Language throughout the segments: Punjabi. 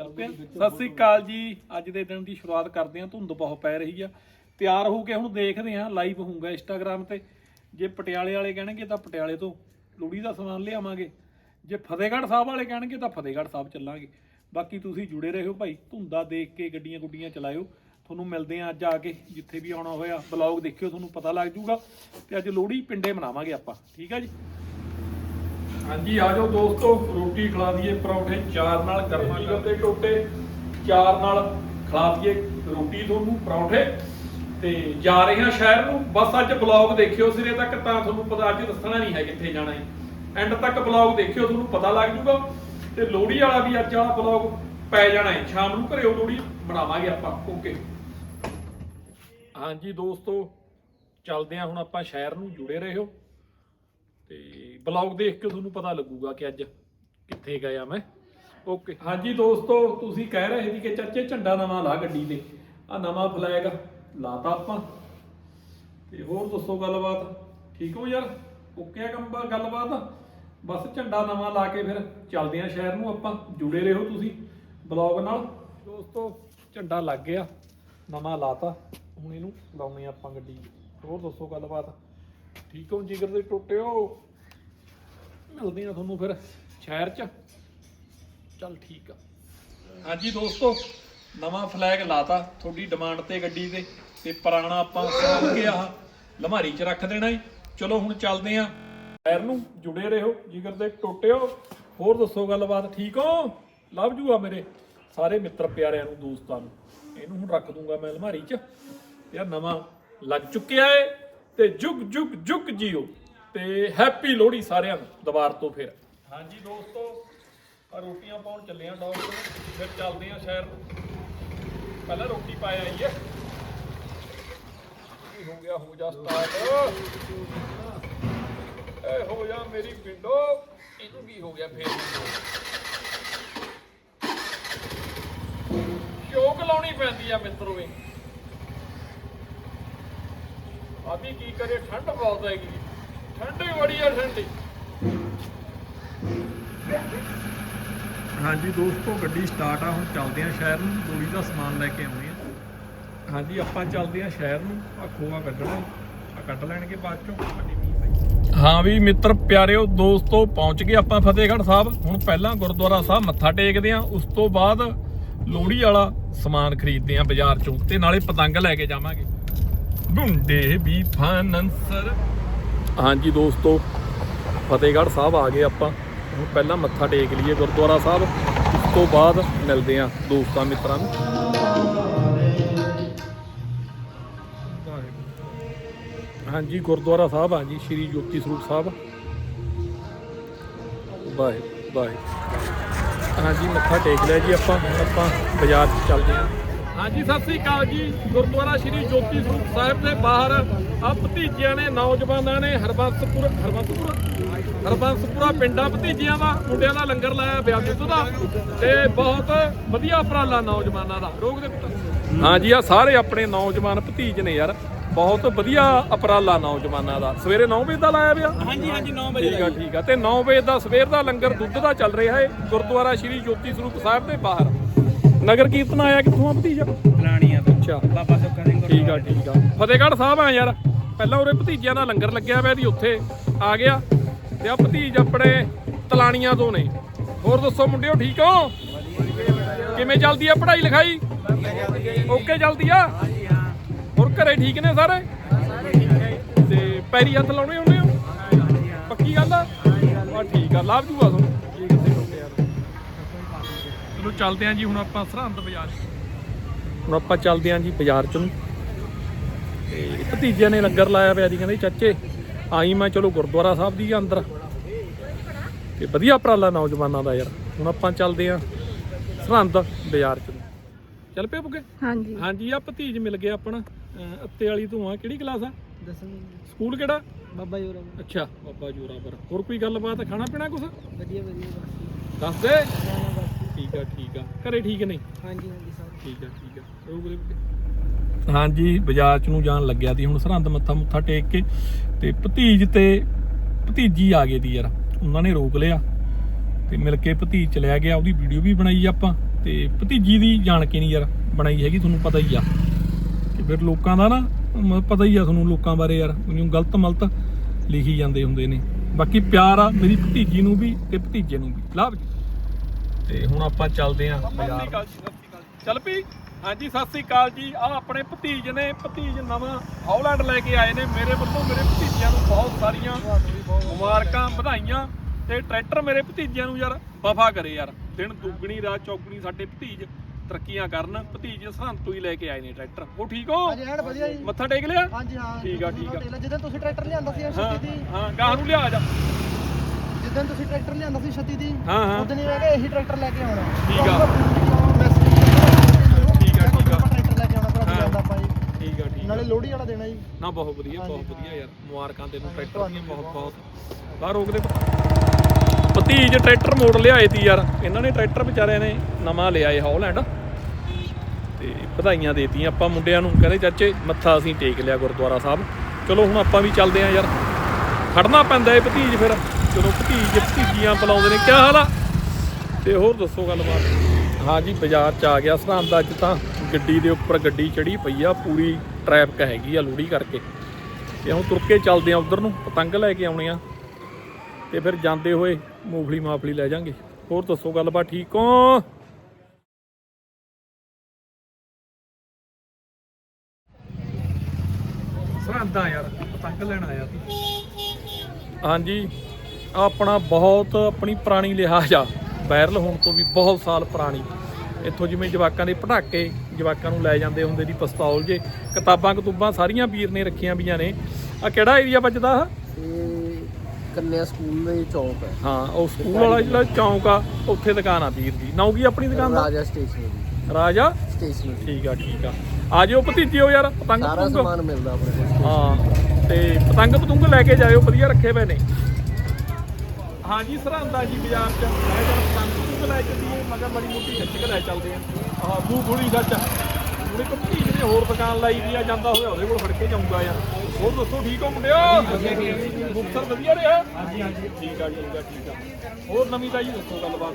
ਸਤਿ ਸ੍ਰੀ ਅਕਾਲ ਜੀ। ਅੱਜ ਦੇ ਦਿਨ ਦੀ ਸ਼ੁਰੂਆਤ ਕਰਦੇ ਹਾਂ। ਧੁੰਦ ਬਹੁਤ ਪੈ ਰਹੀ ਆ। ਤਿਆਰ ਹੋ ਕੇ ਹੁਣ ਦੇਖਦੇ ਹਾਂ। ਲਾਈਵ ਹੋਊਗਾ ਇੰਸਟਾਗ੍ਰam ਤੇ। ਜੇ ਪਟਿਆਲੇ ਵਾਲੇ ਕਹਿਣਗੇ ਤਾਂ ਪਟਿਆਲੇ ਤੋਂ ਲੋੜੀ ਦਾ ਸਮਾਨ ਲਿਆਵਾਂਗੇ। ਜੇ ਫਤਿਹਗੜ੍ਹ ਸਾਹਿਬ ਵਾਲੇ ਕਹਿਣਗੇ ਤਾਂ ਫਤਿਹਗੜ੍ਹ ਸਾਹਿਬ ਚੱਲਾਂਗੇ। ਬਾਕੀ ਤੁਸੀਂ ਜੁੜੇ ਰਹੋ ਭਾਈ। ਧੁੰਦਾ ਦੇਖ ਕੇ ਗੱਡੀਆਂ ਗੁੱਡੀਆਂ ਚਲਾਇਓ। ਤੁਹਾਨੂੰ ਮਿਲਦੇ ਆ ਅੱਜ ਆ ਕੇ, ਜਿੱਥੇ ਵੀ ਆਉਣਾ ਹੋਇਆ। ਬਲੌਗ ਦੇਖਿਓ, ਤੁਹਾਨੂੰ ਪਤਾ ਲੱਗ ਜੂਗਾ ਤੇ ਅੱਜ ਲੋਹੜੀ ਪਿੰਡੇ ਮਨਾਵਾਂਗੇ ਆਪਾਂ। ਠੀਕ ਆ ਜੀ? ਹਾਂਜੀ ਆ ਜਾਓ ਦੋਸਤੋ ਰੋਟੀ ਖਿਲਾ ਦਈਏ ਪਰੌਂਠੇ ਚਾਰ ਨਾਲ ਗਰਮਾ ਤੇ ਟੋਟੇ ਚਾਰ ਨਾਲ ਖਿਲਾ ਦਈਏ ਰੋਟੀ ਤੁਹਾਨੂੰ ਪਰੌਂਠੇ। ਤੇ ਜਾ ਰਹੇ ਹਾਂ ਸ਼ਹਿਰ ਨੂੰ। ਬਸ ਅੱਜ ਬਲੌਗ ਦੇਖਿਓ ਸਿਰੇ ਤੱਕ ਤਾਂ ਤੁਹਾਨੂੰ ਪਤਾ ਅੱਜ ਦੱਸਣਾ ਨਹੀਂ ਹੈ ਕਿੱਥੇ ਜਾਣਾ ਹੈ। ਐਂਡ ਤੱਕ ਬਲੌਗ ਦੇਖਿਓ ਤੁਹਾਨੂੰ ਪਤਾ ਲੱਗ ਜੂਗਾ ਤੇ ਲੋਹੜੀ ਵਾਲਾ ਵੀ ਅੱਜ ਵਾਲਾ ਬਲੌਗ ਪੈ ਜਾਣਾ ਹੈ। ਸ਼ਾਮ ਨੂੰ ਘਰੇ ਉਹ ਲੋਹੜੀ ਬਣਾਵਾਂਗੇ ਆਪਾਂ ਓਕੇ ਹਾਂਜੀ ਦੋਸਤੋ ਚੱਲਦੇ ਹਾਂ ਹੁਣ ਆਪਾਂ ਸ਼ਹਿਰ ਨੂੰ। ਜੁੜੇ ਰਹੋ। ਤੇ ਬਲੌਗ ਦੇਖ ਕੇ ਤੁਹਾਨੂੰ ਪਤਾ ਲੱਗੂਗਾ ਕਿ ਅੱਜ ਕਿੱਥੇ ਗਿਆ ਮੈਂ। ਓਕੇ ਹਾਂਜੀ ਦੋਸਤੋ, ਤੁਸੀਂ ਕਹਿ ਰਹੇ ਸੀ ਕਿ ਚਾਚੇ ਝੰਡਾ ਨਵਾਂ ਲਾ ਗੱਡੀ ਤੇ। ਆ ਨਵਾਂ ਫਲੈਗ ਲਾਤਾ ਆਪਾਂ। ਤੇ ਹੋਰ ਦੱਸੋ ਗੱਲਬਾਤ? ਠੀਕ ਹੋ ਯਾਰ? ਓਕੇ ਆ ਕੰਮ ਗੱਲਬਾਤ? ਬਸ ਝੰਡਾ ਨਵਾਂ ਲਾ ਕੇ ਫਿਰ ਚੱਲਦੇ ਆ ਸ਼ਹਿਰ ਨੂੰ ਆਪਾਂ। ਜੁੜੇ ਰਹੋ ਤੁਸੀਂ ਬਲੌਗ ਨਾਲ। ਦੋਸਤੋ, ਝੰਡਾ ਲੱਗ ਗਿਆ, ਨਵਾਂ ਲਾਤਾ। ਹੁਣ ਇਹਨੂੰ ਲਾਉਣੇ ਆਪਾਂ ਗੱਡੀ। ਹੋਰ ਦੱਸੋ ਗੱਲਬਾਤ? ਠੀਕ ਹੋ ਜਿਗਰ ਦੇ ਟੁੱਟਿਓ ਮਿਲਦੇ ਆ ਤੁਹਾਨੂੰ ਫਿਰ ਸ਼ਹਿਰ 'ਚ। ਚੱਲ ਠੀਕ ਆ। ਹਾਂਜੀ ਦੋਸਤੋ ਨਵਾਂ ਫਲੈਗ ਲਾਤਾ ਤੁਹਾਡੀ ਡਿਮਾਂਡ ਤੇ ਗੱਡੀ ਤੇ ਤੇ ਪੁਰਾਣਾ ਆਪਾਂ ਸਾਂਭ ਕੇ ਆਹ ਲਮਾਰੀ 'ਚ ਰੱਖ ਦੇਣਾ ਈ ਚਲੋ ਹੁਣ ਚੱਲਦੇ ਆ ਸ਼ਹਿਰ ਨੂੰ ਜੁੜੇ ਰਹੋ ਜਿਗਰ ਦੇ ਟੁੱਟਿਓ ਹੋਰ ਦੱਸੋ ਗੱਲਬਾਤ ਠੀਕ ਹੋ? ਲਵ ਜੂ ਆ ਮੇਰੇ ਸਾਰੇ ਮਿੱਤਰ ਪਿਆਰਿਆਂ ਨੂੰ ਦੋਸਤਾਂ ਨੂੰ। ਇਹਨੂੰ ਹੁਣ ਰੱਖ ਦੂੰਗਾ ਮੈਂ ਅਲਮਾਰੀ 'ਚ। ਯਾਰ ਨਵਾਂ ਲੱਗ ਚੁੱਕਿਆ ਏ। ਤੇ ਜੁਗ ਜੁਗ ਜੁਗ ਜੀਓ ਤੇ ਹੈਪੀ ਲੋਹੜੀ ਸਾਰਿਆਂ ਨੂੰ ਦੁਬਾਰ ਤੋਂ ਫਿਰ। ਹਾਂਜੀ ਦੋਸਤੋ ਰੋਟੀਆਂ ਪਾਉਣ ਚੱਲੇ ਆ ਡੌਗ ਤੋਂ ਫਿਰ ਚੱਲਦੇ ਆ ਸ਼ਹਿਰ। ਨੂੰ ਪਹਿਲਾਂ ਰੋਟੀ ਪਾਇਆ ਆਈਏ ਕੀ ਹੋ ਗਿਆ, ਹੋ ਜਾ ਸਟਾਰਟ ਏ ਹੋ ਜਾ ਮੇਰੀ ਪਿੰਡੋ ਇਹਨੂੰ ਕੀ ਹੋ ਗਿਆ ਫੇਰ? ਸ਼ੋਕ ਲਾਉਣੀ ਪੈਂਦੀ ਆ ਮਿੱਤਰੋ ਇਹ। ਵੀ ਕੀ ਕਰੇ? ਠੰਡ ਬਹੁਤ ਹੈਗੀ। ਠੰਡ ਹੀ ਬੜੀ ਆ ਠੰਡੀ ਹਾਂਜੀ ਦੋਸਤੋ ਗੱਡੀ ਸਟਾਰਟ ਆ ਹੁਣ ਚੱਲਦੇ ਆ ਸ਼ਹਿਰ ਨੂੰ। ਗੋਲੀ ਦਾ ਸਮਾਨ ਲੈ ਕੇ ਆਉਣੇ ਆ ਹਾਂਜੀ ਆਪਾਂ ਚੱਲਦੇ ਆ ਸ਼ਹਿਰ ਨੂੰ। ਆ ਖੋਆ ਕੱਢਣਾ। ਆ ਕੱਢ ਲੈਣਗੇ ਬਾਅਦ ਚੋਂ। ਹਾਂ ਵੀ ਮਿੱਤਰ ਪਿਆਰਿਓ ਦੋਸਤੋ ਪਹੁੰਚ ਗਏ ਆਪਾਂ ਫਤਿਹਗੜ੍ਹ ਸਾਹਿਬ। ਹੁਣ ਪਹਿਲਾਂ ਗੁਰਦੁਆਰਾ ਸਾਹਿਬ ਮੱਥਾ ਟੇਕਦੇ ਆ ਉਸ ਤੋਂ ਬਾਅਦ ਲੋਹੜੀ ਵਾਲਾ ਸਮਾਨ ਖਰੀਦਦੇ ਆ ਬਾਜ਼ਾਰ ਚੋਂ ਤੇ ਨਾਲੇ ਪਤੰਗ ਲੈ ਕੇ ਜਾਵਾਂਗੇ। ਢੁੰਡੇ ਵੀ ਫਾਨੰਸਰ ਹਾਂਜੀ ਦੋਸਤੋ, ਫਤਿਹਗੜ੍ਹ ਸਾਹਿਬ ਆ ਗਏ ਆਪਾਂ। ਹੁਣ ਪਹਿਲਾਂ ਮੱਥਾ ਟੇਕ ਲਈਏ ਗੁਰਦੁਆਰਾ ਸਾਹਿਬ। ਉਸ ਤੋਂ ਬਾਅਦ ਮਿਲਦੇ ਆ ਦੋਸਤਾਂ ਮਿੱਤਰਾਂ ਨੂੰ। ਹਾਂਜੀ, ਗੁਰਦੁਆਰਾ ਸਾਹਿਬ ਆ ਜੀ, ਸ਼੍ਰੀ ਜੋਤੀ ਸਰੂਪ ਸਾਹਿਬ। ਬਾਏ ਬਾਏ ਹਾਂਜੀ, ਮੱਥਾ ਟੇਕ ਲਿਆ ਜੀ ਆਪਾਂ। ਹੁਣ ਆਪਾਂ ਬਾਜ਼ਾਰ 'ਚ ਚੱਲਦੇ ਹਾਂ। ਹਾਂਜੀ ਸਤਿ ਸ੍ਰੀ ਅਕਾਲ ਜੀ। ਗੁਰਦੁਆਰਾ ਸ਼੍ਰੀ ਜੋਤੀ ਸਰੂਪ ਸਾਹਿਬ ਦੇ ਬਾਹਰ ਆ ਭਤੀਜਿਆਂ ਨੇ ਨੌਜਵਾਨਾਂ ਨੇ ਹਰਬੰਸਪੁਰ ਹਰਬੰਸਪੁਰ? ਹਰਬੰਸਪੁਰਾ ਪਿੰਡਾਂ ਭਤੀਜਿਆਂ ਦਾ ਮੁੰਡਿਆਂ ਦਾ ਲੰਗਰ ਲਾਇਆ ਬਿਆਸ ਦਾ ਤੇ ਬਹੁਤ ਵਧੀਆ ਉਪਰਾਲਾ ਨੌਜਵਾਨਾਂ ਦਾ। ਰੋਗ ਦੇ ਹਾਂਜੀ ਆ ਸਾਰੇ ਆਪਣੇ ਨੌਜਵਾਨ ਭਤੀਜ ਨੇ ਯਾਰ। ਬਹੁਤ ਵਧੀਆ ਉਪਰਾਲਾ ਨੌਜਵਾਨਾਂ ਦਾ। ਸਵੇਰੇ 9 ਵਜੇ ਦਾ ਲਾਇਆ ਪਿਆ? ਹਾਂਜੀ ਹਾਂਜੀ 9 ਵਜੇ ਠੀਕ ਆ ਠੀਕ ਆ। ਤੇ 9 ਵਜੇ ਦਾ ਸਵੇਰ ਦਾ ਲੰਗਰ ਦੁੱਧ ਦਾ ਚੱਲ ਰਿਹਾ ਹੈ ਗੁਰਦੁਆਰਾ ਸ਼੍ਰੀ ਜੋਤੀ ਸਰੂਪ ਸਾਹਿਬ ਦੇ ਬਾਹਰ। ਨਗਰ ਕੀਰਤਨ ਆਇਆ ਕਿੱਥੋਂ ਆ ਭਤੀਜਾ? ਪਲਾਣੀਆਂ ਤੋਂ। ਅੱਛਾ। ਬਾਬਾ ਸੁੱਖਾ ਸਿੰਘ ਠੀਕ ਆ ਠੀਕ ਆ। ਫਤਿਹਗੜ੍ਹ ਸਾਹਿਬ ਆ ਯਾਰ। ਪਹਿਲਾਂ ਉਰੇ ਭਤੀਜਿਆਂ ਦਾ ਲੰਗਰ ਲੱਗਿਆ ਹੋਇਆ ਦੀ ਉੱਥੇ ਆ ਗਿਆ। ਤੇ ਆ ਭਤੀਜ ਆਪਣੇ ਤਲਾਣੀਆਂ ਤੋਂ ਨੇ। ਹੋਰ ਦੱਸੋ ਮੁੰਡਿਓ ਠੀਕ ਹੋ? ਕਿਵੇਂ ਚੱਲਦੀ ਆ ਪੜ੍ਹਾਈ ਲਿਖਾਈ? ਓਕੇ ਚੱਲਦੀ ਆ? ਹੋਰ ਘਰੇ ਠੀਕ ਨੇ ਸਾਰੇ? ਤੇ ਪੈਰੀ ਹੱਥ ਲਾਉਣੇ ਹੁੰਦੇ ਹੋ? ਪੱਕੀ ਗੱਲ ਆ? ਠੀਕ ਆ ਲਾਭ ਜੂਗਾ ਤੁਹਾਨੂੰ। ਚਲੋ ਚੱਲਦੇ ਆਂ ਜੀ ਹੁਣ ਆਪਾਂ ਸਰਹੰਦ ਬਾਜ਼ਾਰ ਹੁਣ ਆਪਾਂ ਚੱਲਦੇ ਆਂ ਜੀ ਬਾਜ਼ਾਰ ਚ ਨੂੰ। ਤੇ ਭਤੀਜਿਆਂ ਨੇ ਲੰਗਰ ਲਾਇਆ ਪਿਆ ਜੀ ਕਹਿੰਦੇ ਚਾਚੇ ਆਈ ਮੈਂ ਚਲੋ ਗੁਰਦੁਆਰਾ ਸਾਹਿਬ ਦੀ ਅੰਦਰ। ਤੇ ਵਧੀਆ ਉਪਰਾਲਾ ਨੌਜਵਾਨਾਂ ਦਾ ਯਾਰ। ਹੁਣ ਆਪਾਂ ਚੱਲਦੇ ਆਂ ਸਰਹੰਦ ਬਾਜ਼ਾਰ ਚ ਨੂੰ। ਚੱਲ ਪਏ ਬੁਗੇ ਹਾਂਜੀ। ਹਾਂਜੀ ਆ ਭਤੀਜ ਮਿਲ ਗਿਆ ਆਪਣਾ ਅੱਤੇ ਵਾਲੀ ਤੋਂ ਆ ਕਿਹੜੀ ਕਲਾਸ ਆ? ਦਸਵੀਂ। ਸਕੂਲ ਕਿਹੜਾ? ਬਾਬਾ ਜੋਰਾ ਅੱਛਾ ਬਾਬਾ ਜੋਰਾਵਰ। ਹੋਰ ਕੋਈ ਗੱਲਬਾਤ ਖਾਣਾ ਪੀਣਾ ਕੁਛ? ਵਧੀਆ ਵਧੀਆ ਦੱਸ ਦੇ। ਠੀਕ ਆ ਠੀਕ ਆ। ਘਰੇ ਠੀਕ ਨੇ? ਹਾਂਜੀ ਹਾਂਜੀ ਸਭ। ਠੀਕ ਆ ਠੀਕ ਆ। ਰੋਕ ਬੁੱਗੇ। ਹਾਂਜੀ ਬਾਜ਼ਾਰ ਚ ਨੂੰ ਜਾਣ ਲੱਗਿਆ ਸੀ ਹੁਣ ਸਰਹੰਦ ਮੱਥਾ ਮੁੱਥਾ ਟੇਕ ਕੇ ਤੇ ਭਤੀਜ ਤੇ ਭਤੀਜੀ ਆ ਗਏ ਦੀ ਯਾਰ। ਉਹਨਾਂ ਨੇ ਰੋਕ ਲਿਆ ਤੇ ਮਿਲ ਕੇ ਭਤੀਜ ਚਲਿਆ ਗਿਆ। ਉਹਦੀ ਵੀਡੀਓ ਵੀ ਬਣਾਈ ਆਪਾਂ ਤੇ ਭਤੀਜੀ ਦੀ ਜਾਣ ਕੇ ਨਹੀਂ ਯਾਰ ਬਣਾਈ ਹੈਗੀ ਤੁਹਾਨੂੰ ਪਤਾ ਹੀ ਆ। ਕਿ ਫਿਰ ਲੋਕਾਂ ਦਾ ਨਾ ਪਤਾ ਹੀ ਆ ਤੁਹਾਨੂੰ ਲੋਕਾਂ ਬਾਰੇ ਯਾਰ ਉਹਨੂੰ ਗਲਤ ਮਲਤ ਲਿਖੀ ਜਾਂਦੇ ਹੁੰਦੇ ਨੇ। ਬਾਕੀ ਪਿਆਰ ਆ ਮੇਰੀ ਭਤੀਜੀ ਨੂੰ ਵੀ ਤੇ ਭਤੀਜੇ ਨੂੰ ਵੀ। ਲਾਭ ਜੀ ਤੇ ਹੁਣ ਆਪਾਂ ਚੱਲਦੇ ਆਂ ਬਾਜ਼ਾਰ। ਚੱਲ ਪਈ ਹਾਂਜੀ ਸਤਿ ਸ੍ਰੀ ਅਕਾਲ ਜੀ। ਆ ਆਪਣੇ ਭਤੀਜ ਨੇ ਭਤੀਜ ਨਵਾਂ ਹਾਲੈਂਡ ਲੈ ਕੇ ਆਏ ਨੇ। ਮੇਰੇ ਵੱਲੋਂ ਮੇਰੇ ਭਤੀਜਿਆਂ ਨੂੰ ਬਹੁਤ ਸਾਰੀਆਂ ਮੁਬਾਰਕਾਂ ਵਧਾਈਆਂ ਤੇ ਟਰੈਕਟਰ ਮੇਰੇ ਭਤੀਜਿਆਂ ਨੂੰ ਯਾਰ ਵਫਾ ਕਰੇ ਯਾਰ। ਦਿਨ ਦੁੱਗਣੀ ਰਾਤ ਚੌਗਣੀ ਸਾਡੇ ਭਤੀਜ ਤਰੱਕੀਆਂ ਕਰਨ। ਭਤੀਜ ਸਰਹੰਦ ਤੋਂ ਹੀ ਲੈ ਕੇ ਆਏ ਨੇ ਟਰੈਕਟਰ। ਉਹ ਠੀਕ ਹੋ? ਹਾਂਜੀ ਐਨ ਵਧੀਆ ਜੀ। ਮੱਥਾ ਟੇਕ ਲਿਆ? ਹਾਂਜੀ ਹਾਂ ਠੀਕ ਆ, ਠੀਕ ਆ। ਜਦੋਂ ਤੁਸੀਂ ਟਰੈਕਟਰ ਲਿਆਂਦਾ ਸੀ ਦੀ ਹਾਂ ਗਾਹ ਨੂੰ ਲਿਆ ਜਾ। ਜਦੋਂ ਤੁਸੀਂ ਟਰੈਕਟਰ ਲਿਆਂਦਾ ਸੀ ਛੱਤੀ ਦੀ ਹਾਂ, ਹਾਂ। ਉਦੋਂ ਹੀ ਮੈਂ ਕਿਹਾ ਇਹੀ ਟਰੈਕਟਰ ਲੈ ਕੇ ਆਉਣਾ। ਠੀਕ ਆ। ਠੀਕ ਆ, ਠੀਕ ਆ। ਟਰੈਕਟਰ ਲੈ ਕੇ ਆਉਣਾ ਭਰਾ ਹਾਂ। ਜਾਂਦਾ ਆਪਾਂ ਜੀ ਠੀਕ ਆ ਠੀਕ ਆ। ਨਾਲੇ ਲੋਹੜੀ ਵਾਲਾ ਦੇਣਾ ਜੀ। ਨਾ ਬਹੁਤ ਵਧੀਆ ਬਹੁਤ। ਵਧੀਆ ਯਾਰ। ਮੁਬਾਰਕਾਂ ਤੈਨੂੰ ਟਰੈਕਟਰ ਦੀਆਂ ਬਹੁਤ ਬਹੁਤ। ਬਾਹਰ ਰੋਕ ਦੇ। ਭਤੀਜ ਟਰੈਕਟਰ ਮੋੜ ਲਿਆਏ ਤੀ ਯਾਰ। ਇਹਨਾਂ ਨੇ ਟਰੈਕਟਰ ਵਿਚਾਰਿਆਂ ਨੇ ਨਵਾਂ ਲਿਆ ਏ ਹੌਲੈਂਡ। ਤੇ ਵਧਾਈਆਂ ਦੇਤੀਆਂ ਆਪਾਂ ਮੁੰਡਿਆਂ ਨੂੰ। ਕਹਿੰਦੇ ਚਾਚੇ ਮੱਥਾ ਅਸੀਂ ਟੇਕ ਲਿਆ ਗੁਰਦੁਆਰਾ ਸਾਹਿਬ। ਚਲੋ ਹੁਣ ਆਪਾਂ ਵੀ ਚੱਲਦੇ ਆਂ ਯਾਰ। ਖੜਨਾ ਪੈਂਦਾ ਏ ਭਤੀਜ ਫਿਰ। ਜਦੋਂ ਭਤੀਜ ਭਤੀਜੀਆਂ ਬੁਲਾਉਂਦੇ ਨੇ। ਕੀ ਹਾਲ ਆ? ਤੇ ਹੋਰ ਦੱਸੋ ਗੱਲਬਾਤ? ਹਾਂ ਜੀ ਬਾਜ਼ਾਰ ਚ ਆ ਗਿਆ ਸਰਹੰਦ ਅੱਜ ਤਾਂ। ਗੱਡੀ ਦੇ ਉੱਪਰ ਗੱਡੀ ਚੜੀ ਪਈ ਆ ਪੂਰੀ ਟ੍ਰੈਫਿਕ ਹੈਗੀ ਆ ਲੋੜੀ ਕਰਕੇ। ਤੇ ਹੁਣ ਤੁਰ ਕੇ ਚੱਲਦੇ ਆ ਉਧਰ ਨੂੰ ਪਤੰਗ ਲੈ ਕੇ ਆਉਣੇ ਆ। ਤੇ ਫਿਰ ਜਾਂਦੇ ਹੋਏ ਮੂੰਗਫਲੀ ਮਾਫਲੀ ਲੈ ਜਾਾਂਗੇ। ਹੋਰ ਦੱਸੋ ਗੱਲਬਾਤ ਠੀਕ ਹੋ? ਸਰਹੰਦਾਂ ਯਾਰ ਪਤੰਗ ਲੈਣ ਆਇਆ ਸੀ ਹਾਂਜੀ। ਆਪਣਾ ਬਹੁਤ ਆਪਣੀ ਪੁਰਾਣੀ ਲਿਹਾਜ਼ ਆ। ਵਾਇਰਲ ਹੋਣ ਤੋਂ ਵੀ ਬਹੁਤ ਸਾਲ ਪੁਰਾਣੀ। ਇੱਥੋਂ ਜਿਵੇਂ ਜਵਾਕਾਂ ਦੇ ਪਟਾਕੇ ਜਵਾਕਾਂ ਨੂੰ ਲੈ ਜਾਂਦੇ ਹੁੰਦੇ ਦੀ ਪਿਸਤੌਲ ਜੇ। ਕਿਤਾਬਾਂ ਕਤੂਬਾਂ ਸਾਰੀਆਂ ਵੀਰ ਨੇ ਰੱਖੀਆਂ ਵੀਆਂ ਨੇ। ਆ ਕਿਹੜਾ ਏਰੀਆ ਵੱਜਦਾ ਆ ਕੰਨਿਆ ਸਕੂਲ ਦੇ ਚੌਕ ਹੈ। ਹਾਂ ਉਹ ਸਕੂਲ ਵਾਲਾ ਜਿਹੜਾ ਚੌਂਕ ਆ ਉੱਥੇ ਦੁਕਾਨ ਆ ਵੀਰ ਦੀ ਨਾਉ ਕੀ ਆਪਣੀ ਦੁਕਾਨ ਦਾ? ਰਾਜਾ ਸਟੇਸ਼ਨਰੀ। ਰਾਜਾ? ਸਟੇਸ਼ਨਰੀ। ਠੀਕ ਆ ਠੀਕ ਆ। ਆ ਜਿਓ ਭਤੀਜਿਓ ਯਾਰ ਪਤੰਗ ਸਾਰਾ ਸਮਾਨ ਮਿਲਦਾ ਆਪਣੇ ਕੋਲ। ਹਾਂ ਤੇ ਪਤੰਗ ਪਤੰਗ ਲੈ ਕੇ ਜਾਇਓ ਵਧੀਆ ਰੱਖੇ ਪਏ ਨੇ। ਹਾਂਜੀ ਸਰਹੰਦਾ ਜੀ ਬਾਜ਼ਾਰ ਚ ਮੈਂ ਜਦ ਪਤੰਗ ਪਤੰਗ ਲੈ ਚੱਲੀਏ ਮੈਂ ਕਿਹਾ ਬੜੀ ਮੋਟੀ ਖਿੱਚ ਕੇ ਲੈ ਚੱਲਦੇ ਆ ਆਹ ਬੂ ਥੋੜੀ ਸੱਚ ਉਹਨੇ ਕੰਪਨੀ ਨੇ ਹੋਰ ਦੁਕਾਨ ਲਾਈ ਵੀ ਆ, ਜਾਂਦਾ ਹੋਇਆ ਉਹਦੇ ਕੋਲ ਫੜ ਕੇ ਜਾਊਗਾ ਯਾਰ। ਹੋਰ ਦੱਸੋ ਠੀਕ ਹੋ ਮੁੰਡਿਓ ਮੁਕਤਸਰ ਵਧੀਆ ਰਿਹਾ? ਹਾਂਜੀ ਹਾਂਜੀ ਠੀਕ ਆ ਠੀਕ ਆ ਠੀਕ ਆ। ਹੋਰ ਨਵੀਂ ਤਾਜੀ ਦੱਸੋ ਗੱਲਬਾਤ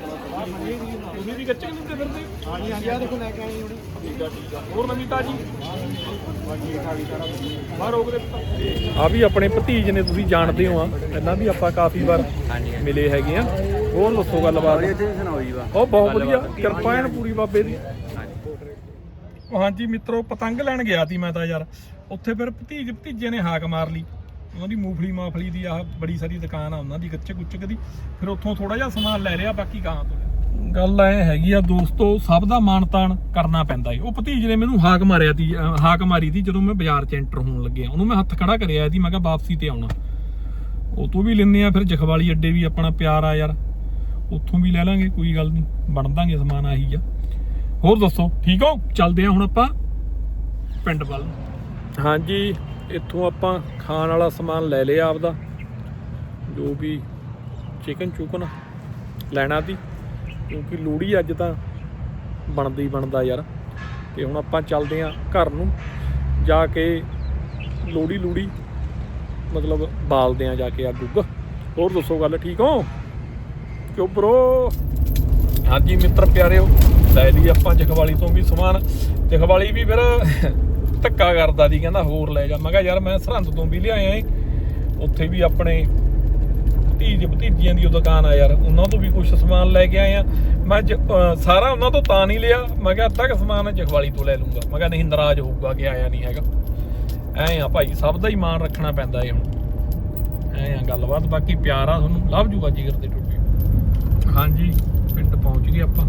ਤੁਸੀਂ ਵੀ ਕੱਚੇ ਨਹੀਂ ਫਿਰਦੇ? ਹਾਂਜੀ ਹਾਂਜੀ ਆ ਦੇਖੋ ਲੈ ਕੇ ਆਏ ਹੁਣੇ ਠੀਕ ਆ ਠੀਕ ਆ। ਹੋਰ ਨਵੀਂ ਤਾਜੀ? ਬਾਹਰ ਹੋ ਗਏ ਆ ਵੀ ਆਪਣੇ ਭਤੀਜ ਨੇ ਤੁਸੀਂ ਜਾਣਦੇ ਹੋ ਆ। ਪਹਿਲਾਂ ਵੀ ਆਪਾਂ ਕਾਫੀ ਵਾਰ ਮਿਲੇ ਹੈਗੇ ਆ। ਹੋਰ ਦੱਸੋ ਗੱਲਬਾਤ? ਸੁਣਾਓ ਜੀ ਵਾ ਉਹ ਬਹੁਤ ਵਧੀਆ। ਕਿਰਪਾ ਐਨ ਪੂਰੀ ਬਾਬੇ ਦੀ। ਹਾਂਜੀ ਮਿੱਤਰੋ, ਪਤੰਗ ਲੈਣ ਗਿਆ ਸੀ ਮੈਂ ਤਾਂ ਯਾਰ। ਉੱਥੇ ਫਿਰ ਭਤੀਜ ਭਤੀਜੇ ਨੇ ਹਾਕ ਮਾਰ ਲਈ। ਉਹਨਾਂ ਦੀ ਮੂੰਗਫਲੀ ਮਾਫਲੀ ਦੀ ਆਹ ਬੜੀ ਸਾਰੀ ਦੁਕਾਨ ਆ, ਉਹਨਾਂ ਦੀ ਕੱਚੇ ਕੁੱਚਕ ਦੀ। ਫਿਰ ਉੱਥੋਂ ਥੋੜਾ ਜਿਹਾ ਸਮਾਨ ਲੈ ਲਿਆ, ਬਾਕੀ ਗਾਂ ਤੋਂ ਗੱਲ ਐ ਹੈਗੀ ਆ ਦੋਸਤੋ, ਸਭ ਦਾ ਮਾਣ ਤਾਣ ਕਰਨਾ ਪੈਂਦਾ ਏ। ਉਹ ਭਤੀਜ ਨੇ ਮੈਨੂੰ ਹਾਕ ਮਾਰਿਆ ਤੀ ਹਾਕ ਮਾਰੀ ਤੀ ਜਦੋਂ ਮੈਂ ਬਾਜ਼ਾਰ 'ਚ ਐਂਟਰ ਹੋਣ ਲੱਗਿਆ। ਉਹਨੂੰ ਮੈਂ ਹੱਥ ਖੜਾ ਕਰਿਆ ਸੀ, ਮੈਂ ਕਿਹਾ ਵਾਪਸੀ ਤੇ ਆਉਣਾ। ਉਹ ਤੋਂ ਵੀ ਲੈਨੇ ਆ, ਫਿਰ ਜਖਵਾਲੀ ਅੱਡੇ ਵੀ ਆਪਣਾ ਪਿਆਰ ਆ ਯਾਰ। ਉੱਥੋਂ ਵੀ ਲੈ ਲਾਂਗੇ, ਕੋਈ ਗੱਲ ਨਹੀਂ। ਬਣ ਦਾਂਗੇ ਸਮਾਨ, ਆਹੀ ਆ। ਹੋਰ ਦੱਸੋ, ਠੀਕ ਹੋ? ਚੱਲਦੇ ਆ ਹੁਣ ਆਪਾਂ ਪਿੰਡ ਵੱਲ। ਹਾਂਜੀ, ਇੱਥੋਂ ਆਪਾਂ ਖਾਣ ਵਾਲਾ ਸਮਾਨ ਲੈ ਲਿਆ ਆਪਦਾ। ਜੋ ਵੀ ਚਿਕਨ ਚੁਕਨ ਲੈਣਾ ਦੀ ਕਿਉਂਕਿ ਲੋੜੀ ਅੱਜ ਤਾਂ ਬਣਦੀ ਹੀ ਬਣਦਾ ਯਾਰ। ਤੇ ਹੁਣ ਆਪਾਂ ਚੱਲਦੇ ਆ ਘਰ ਨੂੰ, ਜਾ ਕੇ ਲੋੜੀ ਲੂੜੀ, ਮਤਲਬ ਬਾਲਦੇ ਆ ਜਾ ਕੇ ਅੱਗ ਉੱਗ। ਹੋਰ ਦੱਸੋ ਗੱਲ, ਠੀਕ ਹੋ? ਕਿਉਂ ਬ్రో ਹਾਂਜੀ, ਮਿੱਤਰ ਪਿਆਰਿਓ। ਲੈ ਲਈ ਆਪਾਂ ਜਖਵਾਲੀ ਤੋਂ ਵੀ ਸਮਾਨ। ਜਖਵਾਲੀ ਵੀ ਫਿਰ ਧੱਕਾ ਕਰਦਾ ਸੀ ਕਹਿੰਦਾ ਹੋਰ ਲੈ ਜਾ। ਮੈਂ ਕਿਹਾ ਯਾਰ ਮੈਂ ਸਰਹੰਦ ਤੋਂ ਵੀ ਲਿਆਇਆ ਏ। ਉੱਥੇ ਵੀ ਆਪਣੇ ਭਤੀਜ ਭਤੀਜੀਆਂ ਦੀ ਉਹ ਦੁਕਾਨ ਆ ਯਾਰ। ਉਹਨਾਂ ਤੋਂ ਵੀ ਕੁਝ ਸਮਾਨ ਲੈ ਕੇ ਆਏ ਆ ਮੈਂ ਸਾਰਾ ਉਹਨਾਂ ਤੋਂ ਤਾਂ ਨਹੀਂ ਲਿਆ। ਮੈਂ ਕਿਹਾ ਅੱਧਾ ਕੁ ਸਮਾਨ ਜਖਵਾਲੀ ਤੋਂ ਲੈ ਲੂੰਗਾ ਮੈਂ ਕਿਹਾ ਨਹੀਂ ਨਾਰਾਜ਼ ਹੋਊਗਾ ਕਿ ਆਇਆ ਨਹੀਂ ਹੈਗਾ। ਐ ਆ ਭਾਈ ਸਭ ਦਾ ਹੀ ਮਾਣ ਰੱਖਣਾ ਪੈਂਦਾ ਏ ਹੁਣ। ਐ ਆ ਗੱਲਬਾਤ। ਬਾਕੀ ਪਿਆਰ ਆ ਤੁਹਾਨੂੰ ਲਵ ਜੂਗਾ ਜਿਗਰ ਦੇ ਟੁੱਟੇ ਹਾਂਜੀ ਪਿੰਡ ਪਹੁੰਚ ਗਏ ਆਪਾਂ।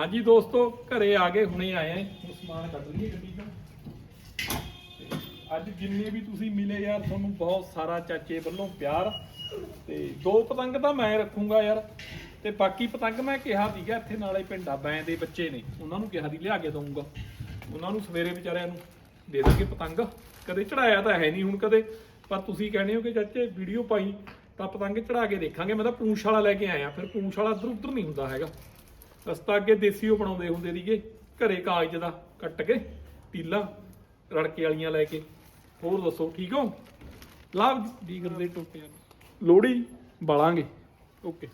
ਹਾਂਜੀ ਦੋਸਤੋ, ਘਰੇ ਆ ਗਏ ਹੁਣੇ ਆਏ ਆਂ ਹੁਣ ਸਮਾਨ ਕੱਢ ਲਈਏ ਗੱਡੀ ਤੋਂ ਤੇ ਅੱਜ ਜਿੰਨੇ ਵੀ ਤੁਸੀਂ ਮਿਲੇ ਯਾਰ, ਤੁਹਾਨੂੰ ਬਹੁਤ ਸਾਰਾ ਚਾਚੇ ਵੱਲੋਂ ਪਿਆਰ। ਤੇ ਦੋ ਪਤੰਗ ਤਾਂ ਮੈਂ ਰੱਖੂੰਗਾ ਯਾਰ। ਤੇ ਬਾਕੀ ਪਤੰਗ ਮੈਂ ਕਿਹਾ ਸੀਗਾ, ਇੱਥੇ ਨਾਲੇ ਪਿੰਡਾ ਬੈਂ ਦੇ ਬੱਚੇ ਨੇ। ਉਹਨਾਂ ਨੂੰ ਕਿਹਾ ਦੀ ਲਿਆ ਕੇ ਦਊਂਗਾ। ਉਹਨਾਂ ਨੂੰ ਸਵੇਰੇ ਵਿਚਾਰਿਆਂ ਨੂੰ ਦੇ ਦਾਂਗੇ ਪਤੰਗ। ਕਦੇ ਚੜਾਇਆ ਤਾਂ ਹੈ ਨਹੀਂ ਹੁਣ ਕਦੇ। ਪਰ ਤੁਸੀਂ ਕਹਿੰਦੇ ਹੋ ਕਿ ਚਾਚੇ, ਵੀਡੀਓ ਪਾਈ, ਤਾਂ ਪਤੰਗ ਚੜਾ ਕੇ ਦੇਖਾਂਗੇ। ਮੈਂ ਤਾਂ ਪੂੰਛ ਵਾਲਾ ਲੈ ਕੇ ਆਇਆ। ਫਿਰ ਪੂੰਛ ਵਾਲਾ ਇੱਧਰ ਉੱਧਰ ਨਹੀਂ ਹੁੰਦਾ ਹੈਗਾ। ਰਸਤਾ ਅੱਗੇ ਦੇਸੀ ਉਹ ਬਣਾਉਂਦੇ ਹੁੰਦੇ ਸੀਗੇ, ਘਰੇ ਕਾਗਜ਼ ਦਾ ਕੱਟ ਕੇ ਪੀਲਾ ਰੜਕੇ ਵਾਲੀਆਂ ਲੈ ਕੇ। ਹੋਰ ਦੱਸੋ, ਠੀਕ ਹੋ? ਲਾਭ ਦੀ ਕਰਦੇ ਟੋਪਿਆਂ ਲੋੜੀ ਬਾਲਾਂਗੇ। ਓਕੇ।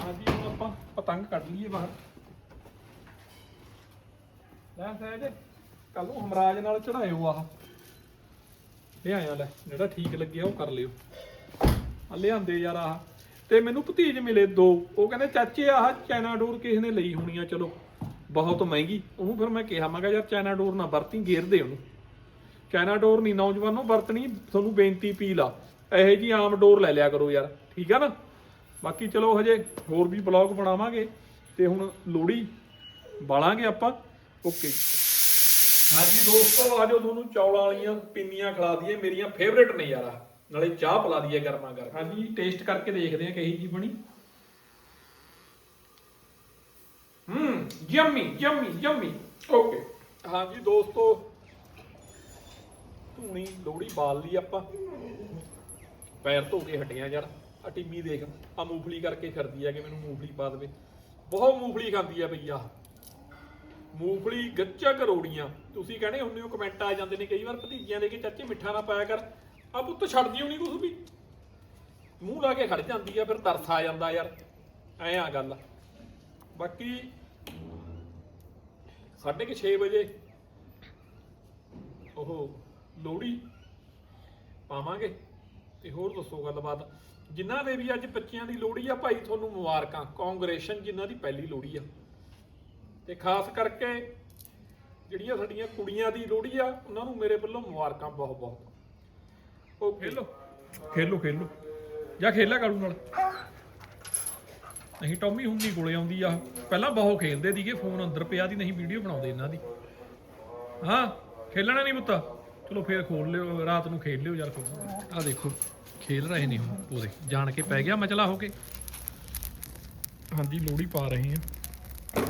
ਹਾਂਜੀ, ਹੁਣ ਆਪਾਂ ਪਤੰਗ ਕੱਢ ਲਈਏ ਬਾਹਰ। ਲੈ ਸਹਿਜ ਕੱਲ ਨੂੰ ਹਮਰਾਜ ਨਾਲ ਚੜਾਇਓ ਆਹ। ਇਹ ਆਇਆ ਲੈ, ਜਿਹੜਾ ਠੀਕ ਲੱਗਿਆ ਉਹ ਕਰ ਲਿਓ। ਲਿਆਂਦੇ ਯਾਰ ਆਹ। ਤੇ ਮੈਨੂੰ ਭਤੀਜ ਮਿਲੇ ਦੋ। ਉਹ ਕਹਿੰਦੇ, ਚਾਚੇ, ਆਹ ਚਾਈਨਾ ਡੋਰ ਕਿਸੇ ਨੇ ਲਈ ਹੋਣੀ ਆ, ਚਲੋ। ਬਹੁਤ ਮਹਿੰਗੀ। ਉਹਨੂੰ ਫਿਰ ਮੈਂ ਕਿਹਾ ਮੈਂ ਕਿਹਾ, ਯਾਰ ਚਾਈਨਾ ਡੋਰ ਨਾ ਵਰਤੀ ਗੇਰ ਦੇ ਉਹਨੂੰ। ਚਾਈਨਾ ਡੋਰ ਨਹੀਂ ਨੌਜਵਾਨੋ ਵਰਤਣੀ, ਤੁਹਾਨੂੰ ਬੇਨਤੀ ਪੀਲ ਆ। ਇਹੋ ਜੀ ਆਮ ਡੋਰ ਲੈ ਲਿਆ ਕਰੋ ਯਾਰ। ਠੀਕ ਆ ਨਾ? ਬਾਕੀ ਚਲੋ, ਹਜੇ ਹੋਰ ਵੀ ਬਲੌਗ ਬਣਾਵਾਂਗੇ। ਤੇ ਹੁਣ ਲੋੜੀ ਬਾਲਾਂਗੇ ਆਪਾਂ। ਓਕੇ ਹਾਂਜੀ ਦੋਸਤੋ ਆਜੋ ਤੁਹਾਨੂੰ ਚੌਲਾਂ ਵਾਲੀਆਂ ਪਿੰਨੀਆਂ ਖਿਲਾ ਦਈਏ। ਮੇਰੀਆਂ ਫੇਵਰੇਟ ਨੇ ਯਾਰ ਆ ਨਾਲੇ ਚਾਹ ਪਿਲਾ ਦਈਏ ਗਰਮਾ ਗਰਮ। ਹਾਂਜੀ ਟੇਸਟ ਕਰਕੇ ਦੇਖਦੇ ਆ ਕਹੀ ਜੀ ਬਣੀ। ਹੂੰ ਯੰਮੀ ਯੰਮੀ ਯੰਮੀ ਓਕੇ ਹਾਂਜੀ ਦੋਸਤੋ ਧੂਣੀ ਲੋੜੀ ਬਾਲ ਲਈ ਆਪਾਂ। ਪੈਰ ਧੋ ਕੇ ਹਟੀਆਂ ਯਾਰ ਆ ਟਿੰਮੀ ਦੇਖ ਆ ਮੂੰਗਫਲੀ ਕਰਕੇ ਫਿਰਦੀ ਆ ਕਿ ਮੈਨੂੰ ਮੂੰਗਫਲੀ ਪਾ ਦੇਵੇ। ਬਹੁਤ ਮੂੰਗਫਲੀ ਖਾਂਦੀ ਆ ਭਈਆ। ਮੂੰਗਫਲੀ ਗੱਚਾ ਕਰੋੜੀਆਂ। ਤੁਸੀਂ ਕਹਿੰਦੇ ਹੁੰਦੇ ਹੋ ਕਮੈਂਟ ਆ ਜਾਂਦੇ ਨੇ ਕਈ ਵਾਰ ਭਤੀਜੀਆਂ ਦੇ ਕੇ ਚਾਚੇ ਮਿੱਠਾ ਨਾ ਪਾਇਆ ਕਰ। ਆ ਪੁੱਤ ਛੱਡਦੀ ਹੋਣੀ ਕੁਛ ਵੀ। ਮੂੰਹ ਲਾ ਕੇ ਖੜ ਜਾਂਦੀ ਆ, ਫਿਰ ਤਰਸ ਆ ਜਾਂਦਾ ਯਾਰ। ਐ ਆ ਗੱਲ। ਬਾਕੀ 6:30 ਵਜੇ ਉਹ ਲੋਹੜੀ ਪਾਵਾਂਗੇ ਤੇ ਹੋਰ ਦੱਸੋ ਗੱਲਬਾਤ। ਜਿਨ੍ਹਾਂ ਦੇ ਵੀ ਅੱਜ ਬੱਚਿਆਂ ਦੀ ਲੋਹੜੀ ਆ, ਭਾਈ ਤੁਹਾਨੂੰ ਮੁਬਾਰਕਾਂ। ਕਾਂਗਰੇਸ਼ਨ ਜਿਨ੍ਹਾਂ ਦੀ ਪਹਿਲੀ ਲੋਹੜੀ ਆ। ਤੇ ਖਾਸ ਕਰਕੇ ਜਿਹੜੀਆਂ ਸਾਡੀਆਂ ਕੁੜੀਆਂ ਦੀ ਲੋਹੜੀ ਆ, ਉਹਨਾਂ ਨੂੰ ਮੇਰੇ ਵੱਲੋਂ ਮੁਬਾਰਕਾਂ ਬਹੁਤ ਬਹੁਤ ਉਹ ਖੇਲੋ। ਖੇਲੋ ਖੇਲੋ। ਜਾਂ ਖੇਲਿਆ ਕਾਲੂ ਨਾਲ। ਨਹੀਂ, ਟੌਮੀ ਹੁੰਦੀ ਕੋਲੇ ਆਉਂਦੀ ਆ। ਪਹਿਲਾਂ ਬਹੁਤ ਖੇਲਦੇ ਸੀਗੇ, ਫੋਨ ਅੰਦਰ ਪਿਆ ਦੀ ਨਹੀਂ ਵੀਡੀਓ ਬਣਾਉਂਦੇ ਇਹਨਾਂ ਦੀ। ਹਾਂ, ਖੇਲਣਾ ਨਹੀਂ ਪੁੱਤਾ। ਚਲੋ ਫੇਰ ਖੋਲ ਲਿਓ, ਰਾਤ ਨੂੰ ਖੇਡ ਲਿਓ ਯਾਰ ਆ ਦੇਖੋ, ਖੇਲ ਰਹੇ ਨੇ ਹੁਣ ਪੂਰੇ। ਜਾਣ ਕੇ ਪੈ ਗਿਆ ਮਚਲਾ ਹੋ ਕੇ। ਹਾਂਜੀ, ਲੋਹੜੀ ਪਾ ਰਹੇ ਹਾਂ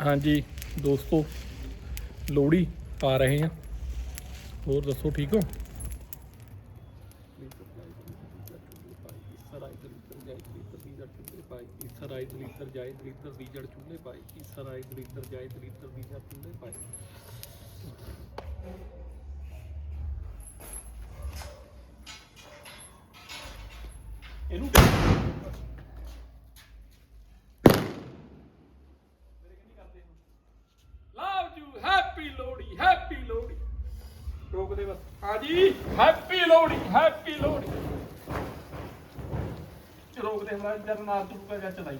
ਹਾਂਜੀ, ਦੋਸਤੋ, ਲੋਹੜੀ ਪਾ ਰਹੇ ਹਾਂ ਹੋਰ ਦੱਸੋ, ਠੀਕ ਹੋ ਸਰਾਈ ਦਲਿੱਦਰ ਜਾਏ ਦਲਿੱਦਰ ਦੀ ਜੜ ਚੁੱਲੇ ਪਾਈ ਸਰਾਈ ਦਲਿੱਦਰ ਜਾਏ ਦਲਿੱਦਰ ਦੀ ਜੜ ਚੁੱਲੇ ਪਾਈ ਸਰਾਈ ਦਲਿੱਦਰ ਜਾਏ ਦਲਿੱਦਰ ਦੀ ਜੜ ਚੁੱਲੇ ਪਾਈ ਇਹਨੂੰ love you, happy Lohri happy Lohri. ਰੋਕ ਦੇ ਬਸ। ਹਾਂਜੀ, ਹੈਪੀ ਲੋਹੜੀ ਹੈਪੀ ਲੋਹੜੀ। ਚ ਰੋਕ ਦੇ ਹਮਰਾ ਜਦ ਨਾਲ ਤੁਰੂਗਾ ਜਾਂ ਚਲਾਈ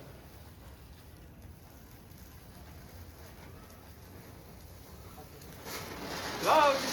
ਲਵ